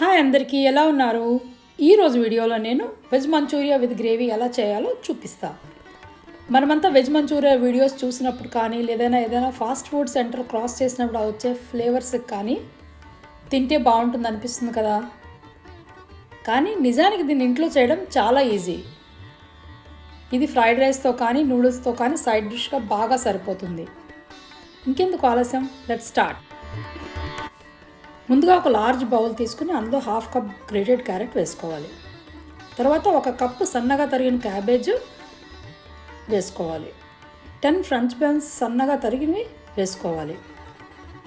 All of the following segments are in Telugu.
హాయ్ అందరికీ ఎలా ఉన్నారు? ఈరోజు వీడియోలో నేను వెజ్ మంచూరియా విత్ గ్రేవీ ఎలా చేయాలో చూపిస్తా. మనమంతా వెజ్ మంచూరియా వీడియోస్ చూసినప్పుడు కానీ లేదైనా ఏదైనా ఫాస్ట్ ఫుడ్ సెంటర్ క్రాస్ చేసినప్పుడు వచ్చే ఫ్లేవర్స్ కానీ తింటే బాగుంటుంది అనిపిస్తుంది కదా. కానీ నిజానికి దీన్ని ఇంట్లో చేయడం చాలా ఈజీ. ఇది ఫ్రైడ్ రైస్తో కానీ నూడిల్స్తో కానీ సైడ్ డిష్గా బాగా సరిపోతుంది. ఇంకెందుకు ఆలస్యం? Let start. ముందుగా ఒక లార్జ్ బౌల్ తీసుకుని అందులో హాఫ్ కప్ గ్రేటెడ్ క్యారెట్ వేసుకోవాలి. తర్వాత ఒక కప్పు సన్నగా తరిగిన క్యాబేజ్ వేసుకోవాలి. టెన్ ఫ్రెంచ్ బెన్స్ సన్నగా తరిగినవి వేసుకోవాలి.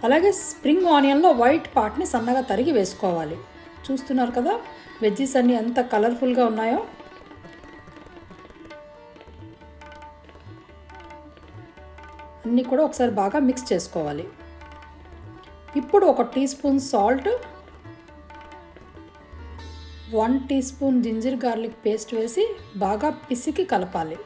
అలాగే స్ప్రింగ్ ఆనియన్లో వైట్ పార్ట్ని సన్నగా తరిగి వేసుకోవాలి. చూస్తున్నారు కదా వెజ్జీస్ అన్నీ ఎంత కలర్ఫుల్గా ఉన్నాయో. అన్నీ కూడా ఒకసారి బాగా మిక్స్ చేసుకోవాలి. ఇప్పుడు ఒక teaspoon salt one teaspoon ginger garlic paste వేసి బాగా పిసికి కలపాలి.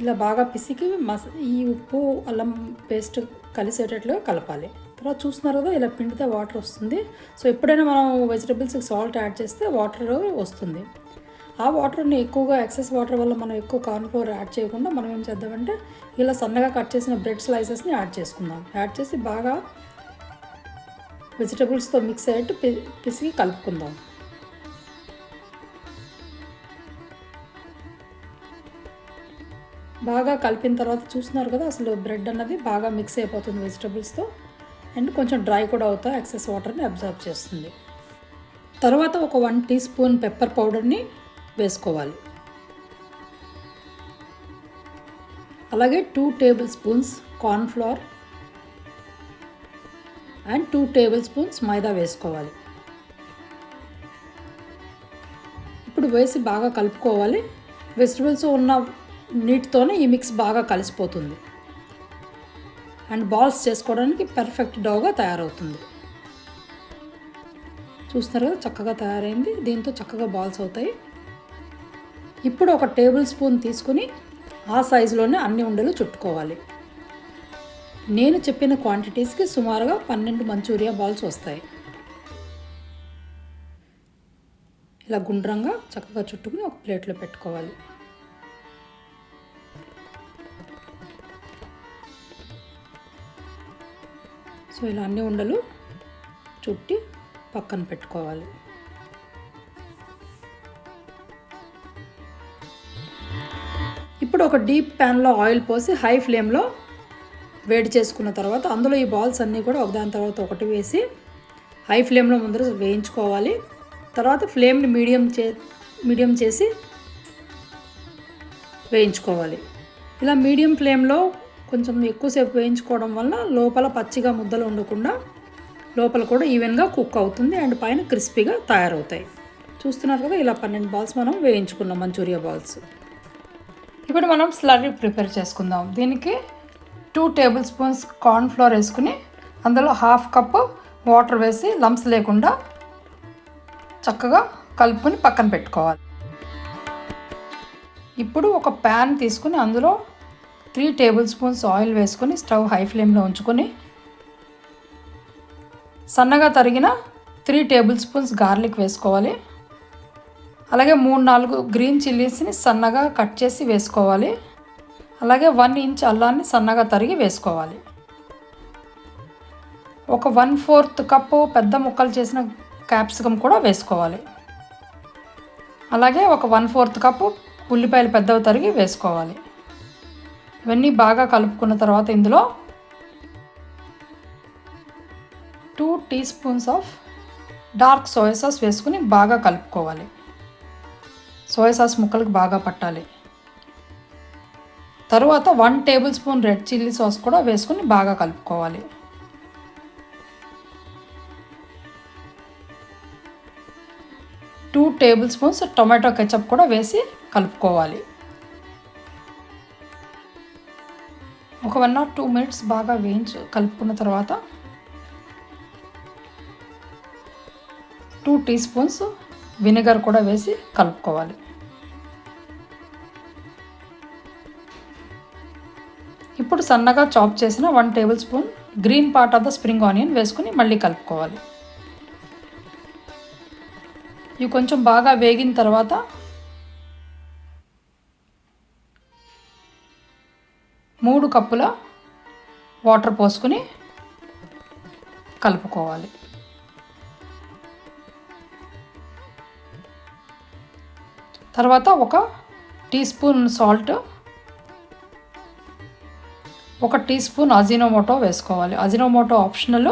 ఇలా బాగా పిసికి మస ఈ ఉప్పు అల్లం పేస్ట్ కలిసేటట్లుగా కలపాలి. తర్వాత చూస్తున్నారు కదా ఇలా పిండితే వాటర్ వస్తుంది. సో ఎప్పుడైనా మనం వెజిటబుల్స్కి సాల్ట్ యాడ్ చేస్తే వాటర్ వస్తుంది. ఆ వాటర్ని ఎక్కువగా ఎక్సెస్ వాటర్ వల్ల మనం ఎక్కువ కార్న్ఫ్లోర్ యాడ్ చేయకుండా మనం ఏం చేద్దామంటే ఇలా సన్నగా కట్ చేసిన బ్రెడ్ స్లైసెస్ని యాడ్ చేసుకుందాం. యాడ్ చేసి బాగా వెజిటబుల్స్తో మిక్స్ అయ్యేట్టు పిసిగి పిసికి కలుపుకుందాం. బాగా కలిపిన తర్వాత చూస్తున్నారు కదా అసలు బ్రెడ్ అన్నది బాగా మిక్స్ అయిపోతుంది వెజిటబుల్స్తో. అండ్ కొంచెం డ్రై కూడా అవుతా ఎక్సెస్ వాటర్ని అబ్జర్వ్ చేస్తుంది. తర్వాత ఒక వన్ టీ స్పూన్ పెప్పర్ పౌడర్ని వేసుకోవాలి. అలాగే two tablespoons cornflour and two tablespoons మైదా వేసుకోవాలి. ఇప్పుడు వేసి బాగా కలుపుకోవాలి. వెజిటబుల్స్ ఉన్న నీటితోనే ఈ మిక్స్ బాగా కలిసిపోతుంది. అండ్ బాల్స్ చేసుకోవడానికి పర్ఫెక్ట్ డోగా తయారవుతుంది. చూస్తారు కదా చక్కగా తయారైంది. దీంతో చక్కగా బాల్స్ అవుతాయి. ఇప్పుడు ఒక టేబుల్ స్పూన్ తీసుకుని ఆ సైజులోనే అన్ని ఉండలు చుట్టుకోవాలి. నేను చెప్పిన క్వాంటిటీస్కి సుమారుగా పన్నెండు మంచూరియా బాల్స్ వస్తాయి. ఇలా గుండ్రంగా చక్కగా చుట్టుకుని ఒక ప్లేట్లో పెట్టుకోవాలి. సో ఇలా అన్ని ఉండలు చుట్టి పక్కన పెట్టుకోవాలి. ఇప్పుడు ఒక డీప్ ప్యాన్లో ఆయిల్ పోసి హై ఫ్లేమ్లో వేడి చేసుకున్న తర్వాత అందులో ఈ బాల్స్ అన్నీ కూడా ఒకదాని తర్వాత ఒకటి వేసి హై ఫ్లేమ్లో ముందర వేయించుకోవాలి. తర్వాత ఫ్లేమ్ని మీడియం చే మీడియం చేసి వేయించుకోవాలి. ఇలా మీడియం ఫ్లేమ్లో కొంచెం ఎక్కువసేపు వేయించుకోవడం వల్ల లోపల పచ్చిగా ముద్దలు ఉండకుండా లోపల కూడా ఈవెన్గా కుక్ అవుతుంది అండ్ పైన క్రిస్పీగా తయారవుతాయి. చూస్తున్నారు కదా ఇలా పన్నెండు బాల్స్ మనం వేయించుకున్నాం మంచూరియా బాల్స్. ఇప్పుడు మనం స్లర్రీ ప్రిపేర్ చేసుకుందాం. దీనికి టూ టేబుల్ స్పూన్స్ కార్న్ఫ్లోర్ వేసుకుని అందులో హాఫ్ కప్ వాటర్ వేసి లంప్స్ లేకుండా చక్కగా కలుపుకొని పక్కన పెట్టుకోవాలి. ఇప్పుడు ఒక ప్యాన్ తీసుకుని అందులో త్రీ టేబుల్ స్పూన్స్ ఆయిల్ వేసుకొని స్టవ్ హై ఫ్లేమ్లో ఉంచుకొని సన్నగా తరిగిన త్రీ టేబుల్ స్పూన్స్ గార్లిక్ వేసుకోవాలి. అలాగే మూడు నాలుగు గ్రీన్ చిల్లీస్ని సన్నగా కట్ చేసి వేసుకోవాలి. అలాగే వన్ ఇంచ్ అల్లాన్ని సన్నగా తరిగి వేసుకోవాలి. ఒక వన్ ఫోర్త్ కప్పు పెద్ద ముక్కలు చేసిన క్యాప్సికమ్ కూడా వేసుకోవాలి. అలాగే ఒక వన్ ఫోర్త్ కప్పు ఉల్లిపాయలు పెద్దవి తరిగి వేసుకోవాలి. ఇవన్నీ బాగా కలుపుకున్న తర్వాత ఇందులో two teaspoons of dark soya sauce వేసుకుని బాగా కలుపుకోవాలి. సోయా సాస్ ముక్కలకు బాగా పట్టాలి. తరువాత one tablespoon red chilli sauce కూడా వేసుకుని బాగా కలుపుకోవాలి. Two tablespoons tomato ketchup కూడా వేసి కలుపుకోవాలి. ఒక వన్ ఆర్ టూ మినిట్స్ బాగా వేయించు కలుపుకున్న తర్వాత టూ టీ స్పూన్స్ వినెగర్ కూడా వేసి కలుపుకోవాలి. సన్నగా చాప్ చేసిన one tablespoon green part of the spring onion వేసుకుని మళ్ళీ కలుపుకోవాలి. ఇవి కొంచెం బాగా వేగిన తర్వాత మూడు కప్పుల వాటర్ పోసుకుని కలుపుకోవాలి. తర్వాత ఒక టీ స్పూన్ సాల్ట్ ఒక టీ స్పూన్ అజినోమోటో వేసుకోవాలి. అజినోమోటో ఆప్షనల్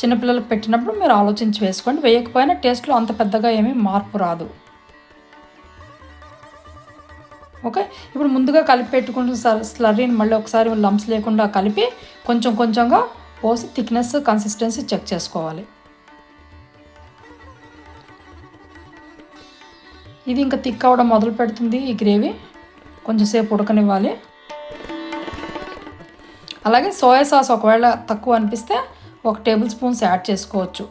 చిన్నపిల్లలకు పెట్టినప్పుడు మీరు ఆలోచించి వేసుకోండి. వేయకపోయినా టేస్ట్లో అంత పెద్దగా ఏమీ మార్పు రాదు. ఓకే? ఇప్పుడు ముందుగా కలిపి పెట్టుకున్న స్లర్రీని మళ్ళీ ఒకసారి లంప్స్ లేకుండా కలిపి కొంచెం కొంచెంగా పోసి థిక్నెస్ కన్సిస్టెన్సీ చెక్ చేసుకోవాలి. ఇది ఇంకా థిక్ అవ్వడం మొదలు పెడుతుంది ఈ గ్రేవీ. కొంచెంసేపు ఉడకనివ్వాలి. అలాగే సోయా సాస్ ఒకవేళ తక్కువ అనిపిస్తే ఒక టేబుల్ స్పూన్స్ యాడ్ చేసుకోవచ్చు.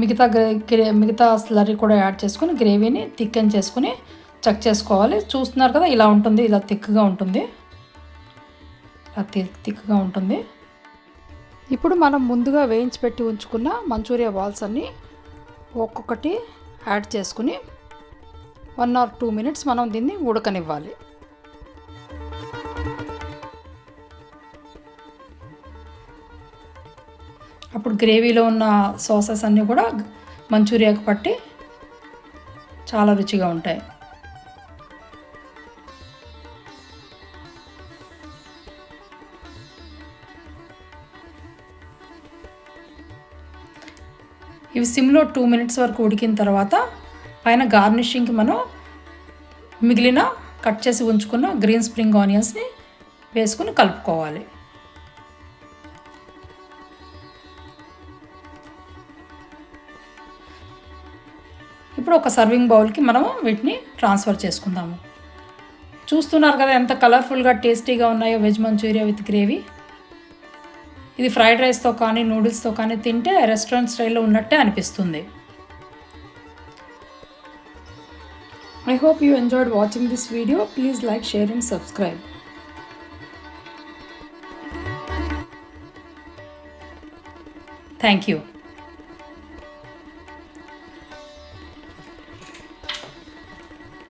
మిగతా గ్రే మిగతా స్లరీ కూడా యాడ్ చేసుకుని గ్రేవీని థిక్కన్ చేసుకుని చెక్ చేసుకోవాలి. చూస్తున్నారు కదా ఇలా ఉంటుంది ఇలా థిక్గా ఉంటుంది. ఇలా థిక్గా ఉంటుంది. ఇప్పుడు మనం ముందుగా వేయించి పెట్టి ఉంచుకున్న మంచూరియా బాల్స్ అన్నీ ఒక్కొక్కటి యాడ్ చేసుకుని వన్ ఆర్ టూ మినిట్స్ మనం దీన్ని ఉడకనివ్వాలి. అప్పుడు గ్రేవీలో ఉన్న సాసెస్ అన్నీ కూడా మంచూరియాకి పట్టి చాలా రుచిగా ఉంటాయి. ఇవి సిమ్లో టూ మినిట్స్ వరకు ఉడికిన తర్వాత పైన గార్నిషింగ్కి మనం మిగిలిన కట్ చేసి ఉంచుకున్న గ్రీన్ స్ప్రింగ్ ఆనియన్స్ని వేసుకుని కలుపుకోవాలి. ఇప్పుడు ఒక సర్వింగ్ బౌల్కి మనం వీటిని ట్రాన్స్ఫర్ చేసుకుందాము. చూస్తున్నారు కదా ఎంత కలర్ఫుల్గా టేస్టీగా ఉన్నాయో వెజ్ మంచూరియా విత్ గ్రేవీ ఇది ఫ్రైడ్ రైస్తో కానీ నూడిల్స్తో కానీ తింటే రెస్టారెంట్ స్టైల్లో ఉన్నట్టే అనిపిస్తుంది. I hope you enjoyed watching this video please like share and subscribe thank you